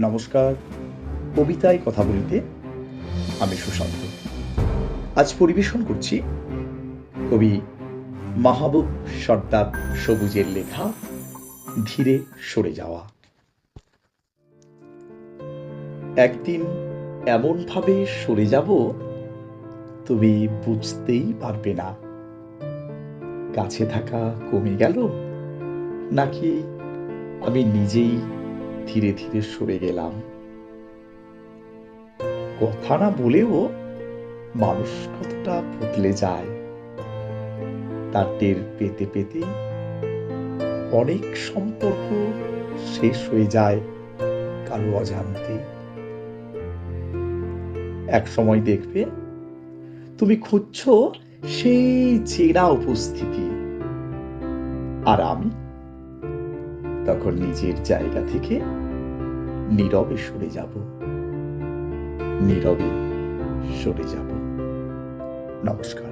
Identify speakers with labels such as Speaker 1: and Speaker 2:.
Speaker 1: নমস্কার। কবিতায় কথা বলিতে আমি সুশান্ত। আজ পরিবেশন করছি কবি মাহবুব সর্দার সবুজের লেখা ধীরে সরে যাওয়া। একদিন এমনভাবে সরে যাব, তুমি বুঝতেই পারবে না। কাছে থাকা কমে গেল, নাকি আমি নিজেই ধীরে ধীরে সরে গেলাম। কথা না বলেও মানুষ কতটা বদলে যায়, তার টের পেতে পেতে অনেক সম্পর্ক শেষ হয়ে যায় কারও অজান্তে। এক সময় দেখবে তুমি খুঁজছ সেই চেনা উপস্থিতি। আর আমি তখন নিজের জায়গা থেকে নীরবে সরে যাব। নীরবে সরে যাব। নমস্কার।